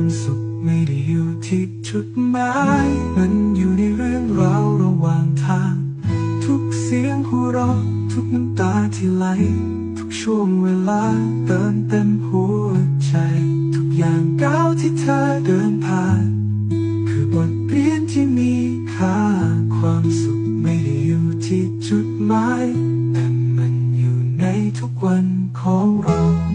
ความสุขไม่ได้อยู่ที่จุดหมายมันอยู่ในเรื่องราวระหว่างทาง ทุกเสียงหัวเราะทุกน้ำตาที่ไหล ทุกช่วงเวลาเติมเต็มหัวใจ ทุกอย่างก้าวที่เธอเดินผ่าน คือบทเรียนที่มีค่า ความสุขไม่ได้อยู่ที่จุดหมายแต่มันอยู่ในทุกวันของเรา